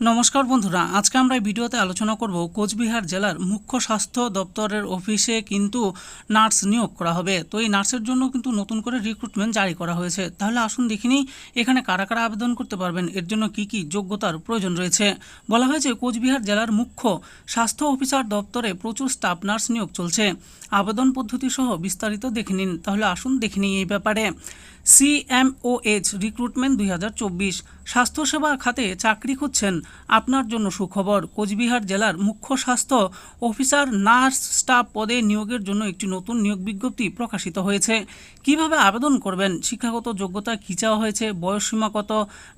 নমস্কার বন্ধুরা, আজকে আমরা এই ভিডিওতে আলোচনা করব কোচবিহার জেলার মুখ্য স্বাস্থ্য দপ্তরের অফিসে কিন্তু নার্স নিয়োগ করা হবে। তো এই নার্সের জন্য কিন্তু নতুন করে রিক্রুটমেন্ট জারি করা হয়েছে। তাহলে আসুন দেখিনি এখানে কারা কারা আবেদন করতে পারবেন? এর জন্য কি কি যোগ্যতার প্রয়োজন রয়েছে? বলা হয়েছে, কোচবিহার জেলার মুখ্য স্বাস্থ্য অফিসার দপ্তরে প্রচুর স্টাফ নার্স নিয়োগ চলছে। আবেদন পদ্ধতি সহ বিস্তারিত দেখে নিন। তাহলে আসুন দেখে নিই এই ব্যাপারে। সিএমওএইচ রিক্রুটমেন্ট দুই হাজার চব্বিশ, স্বাস্থ্যসেবা খাতে চাকরি খুঁজছেন আপনার জন্য সুখবর। কোচবিহার জেলার মুখ্য স্বাস্থ্য অফিসার নার্স স্টাফ পদে নিয়োগের জন্য একটি নতুন নিয়োগ বিজ্ঞপ্তি প্রকাশিত হয়েছে। কীভাবে আবেদন করবেন? শিক্ষাগত যোগ্যতা কী চাওয়া হয়েছে? বয়সসীমা কত?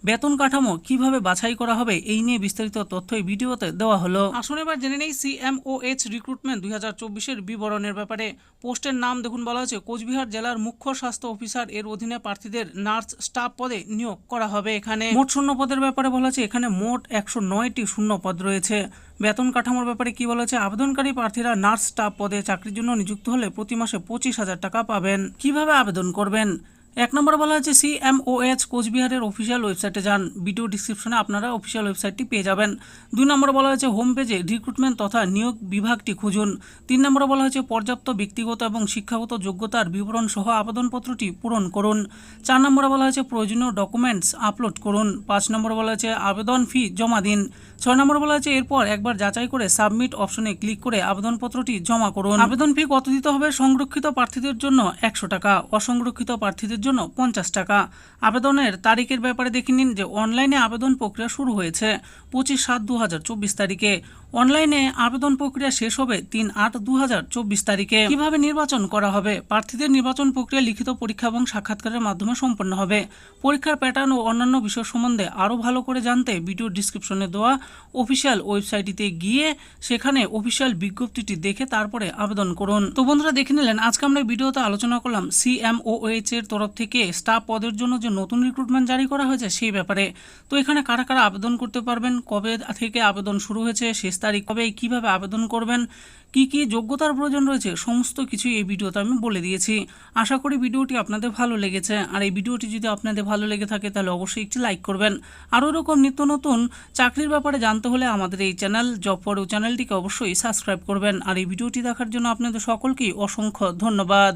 বেতন কাঠামো কীভাবে বাছাই করা হবে? এই নিয়ে বিস্তারিত তথ্য এই ভিডিওতে দেওয়া হলো। আসুন এবার জেনে নেই সিএমওএইচ রিক্রুটমেন্ট দুই হাজার চব্বিশের বিবরণের ব্যাপারে। পোস্টের নাম দেখুন বলা হয়েছে, কোচবিহার জেলার মুখ্য স্বাস্থ্য অফিসার এর অধীনে প্রার্থীদের নার্স স্টাফ পদে নিয়োগ করা হবে এখানে। মোট শূন্য পদের ব্যাপারে বলা হয়েছে, এখানে মোট একশো নয়টি শূন্য পদ রয়েছে। বেতন কাঠামোর ব্যাপারে কি বলেছে? আবেদনকারী প্রার্থীরা নার্স স্টাফ পদে চাকরির জন্য নিযুক্ত হলে প্রতি মাসে পঁচিশ হাজার টাকা পাবেন। কীভাবে আবেদন করবেন? এক নম্বর বলা হচ্ছে সিএমওএইচ কোচবিহারের অফিসিয়াল ওয়েবসাইটে যান। ভিডিও ডিসক্রিপশনে আপনারা অফিসিয়াল ওয়েবসাইটটি পেয়ে যাবেন। দুই নম্বর বলা হয়েছে হোম পেজে রিক্রুটমেন্ট তথা নিয়োগ বিভাগটি খুঁজুন। তিন নম্বরে বলা হয়েছে, পর্যাপ্ত ব্যক্তিগত এবং শিক্ষাগত যোগ্যতার বিবরণ সহ আবেদনপত্রটি পূরণ করুন। চার নম্বরে বলা হয়েছে, প্রয়োজনীয় ডকুমেন্টস আপলোড করুন। পাঁচ নম্বর বলা হয়েছে, আবেদন ফি জমা দিন। ছয় নম্বর বলা হয়েছে, এরপর একবার যাচাই করে সাবমিট অপশনে ক্লিক করে আবেদনপত্রটি জমা করুন। আবেদন ফি কত দিতে হবে? সংরক্ষিত প্রার্থীদের জন্য একশো টাকা, অসংরক্ষিত প্রার্থীদের জন্য পঞ্চাশ টাকা। আবেদনের তারিখের ব্যাপারে দেখে নিন যে অনলাইনে আবেদন প্রক্রিয়া শুরু হয়েছে পঁচিশ সাত দু চব্বিশ তারিখে। অনলাইনে আবেদন প্রক্রিয়া শেষ হবে তিন আট দু চব্বিশ তারিখে। কীভাবে নির্বাচন করা হবে? প্রার্থীদের নির্বাচন প্রক্রিয়া লিখিত পরীক্ষা এবং সাক্ষাৎকারের মাধ্যমে সম্পন্ন হবে। পরীক্ষার প্যাটার্ন ও অন্যান্য বিষয় সম্বন্ধে আরও ভালো করে জানতে ভিডিও ডিসক্রিপশনে দেওয়া অফিসিয়াল ওয়েবসাইটটিতে গিয়ে সেখানে অফিসিয়াল বিজ্ঞপ্তিটি দেখে তারপরে আবেদন করুন। তো বন্ধুরা দেখে নিলেন, আজকে আমরা ভিডিওতে আলোচনা করলাম সিএমওএইচ এর তরফ থেকে স্টাফ পদের জন্য যে নতুন রিক্রুটমেন্ট জারি করা হয়েছে সেই ব্যাপারে। তো এখানে কারা কারা আবেদন করতে পারবেন? কবে থেকে আবেদন শুরু হয়েছে? শেষ তারিখ কবে? কীভাবে আবেদন করবেন? কি কি যোগ্যতার প্রয়োজন রয়েছে? সমস্ত কিছুই এই ভিডিওতে আমি বলে দিয়েছি। আশা করি ভিডিওটি আপনাদের ভালো লেগেছে। আর এই ভিডিওটি যদি আপনাদের ভালো লেগে থাকে, তাহলে অবশ্যই একটি লাইক করবেন। আরও এরকম নিত্য নতুন চাকরির ব্যাপারে জানতে হলে আমাদের এই চ্যানেল জব ফর চ্যানেলটিকে অবশ্যই সাবস্ক্রাইব করবেন। আর এই ভিডিওটি দেখার জন্য আপনাদের সকলকেই অসংখ্য ধন্যবাদ।